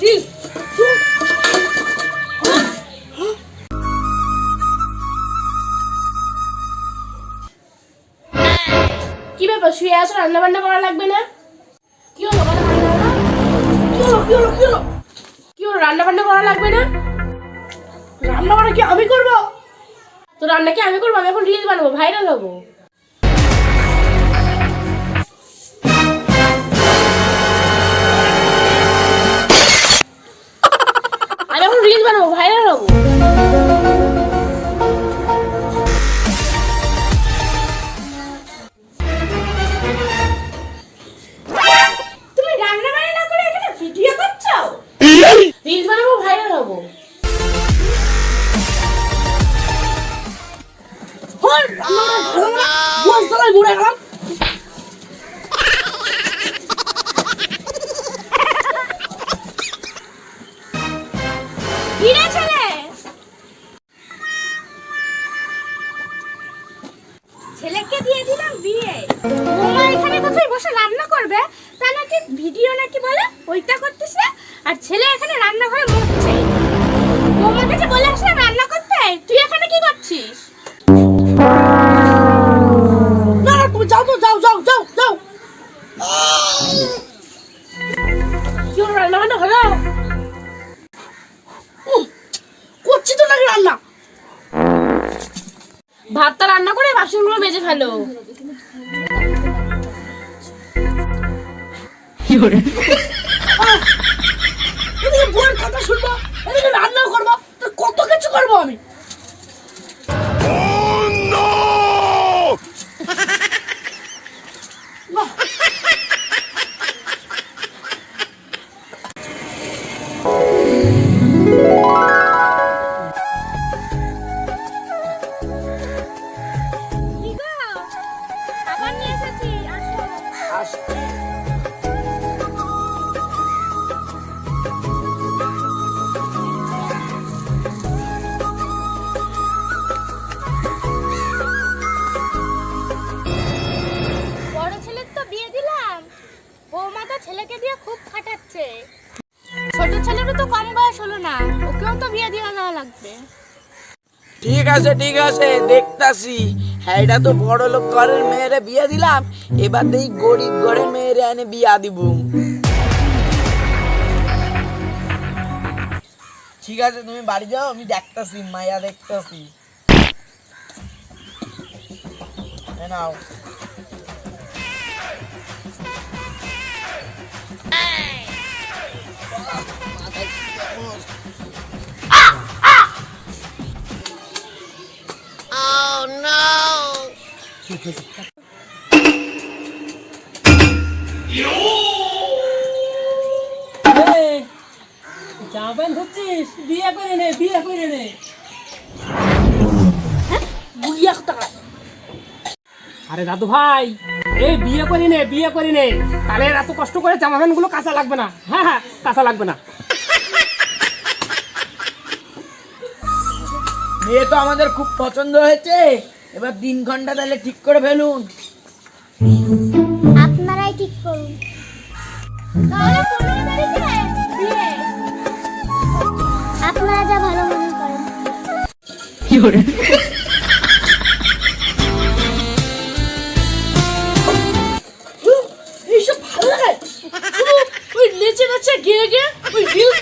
this? কি ব্যাপার, শুয়ে আছো? রান্না বান্না করা লাগবে না? কি হলো কি হলো কি হলো কি হলো? কি হলো রান্না বান্না করা লাগবে না? রান্না বান্না কি আমি করব? তো রান্না কি আমি করব? আমি এখন রিল বানাবো ভাইরাল হব। হব তুমি রান্না বান্না না করে এখানে ভিডিও করছ? রিলস বানাবো ভাইরাল হব। হল বুড়ে ছেলেকে দিয়ে দিলাম বিয়ে। বৌমা এখানে কোথায় বসে রান্না করবে? তা নাকি ভিডিও নাকি বলে? ওইটা করতেছে আর ছেলে এখানে রান্নাঘরে মরছে বৌমার কাছে বলে আসলাম রান্না করতে। তুই এখানে কি করছিস? না যাও যাও যাও যাও যাও। কি রান্না হলো? করছি তো নাকি রান্না? ভাতটা রান্না করে বাসনগুলো মেজে ফেলো। কথা শুনব রান্নাও করব কত কিছু করব আমি? ছেলেকে দিয়ে খুব খাটাচ্ছে। ছোট ছেলেরও তো কম বয়স হলো না, ওকেও তো বিয়ে দিয়ে দেওয়া লাগবে। ঠিক আছে ঠিক আছে, দেখতাছি। হ্যাঁ তো বড় লোক ঘরের মেয়েরে বিয়ে দিলাম, এবার দেই গরিব ঘরের মেয়েরে এনে বিয়া দিব। ঠিক আছে, তুমি বাড়ি যাও, আমি দেখতাছি, মায়া দেখতাছি। নাও জামা প্যান্ট ধরছিস বিয়ে করে নে বিয়ে করে নে বুড়িয়া আরে দাদু ভাই এই বিয়ে করে নে বিয়ে করে নে তাহলে এত কষ্ট করে জামা প্যান্টগুলো কাঁচা লাগবে না। হ্যাঁ হ্যাঁ কাঁচা লাগবে না। মেয়ে তো আমাদের খুব পছন্দ হয়েছে। এবার দিন ঘণ্টা তাহলে ঠিক করে ফেলুন। আপনারাই ঠিক করুন। আপনারা যা ভালো মনে করেন। লাগে। ওই নেচে নেচে গিয়ে গিয়ে ওই রিলস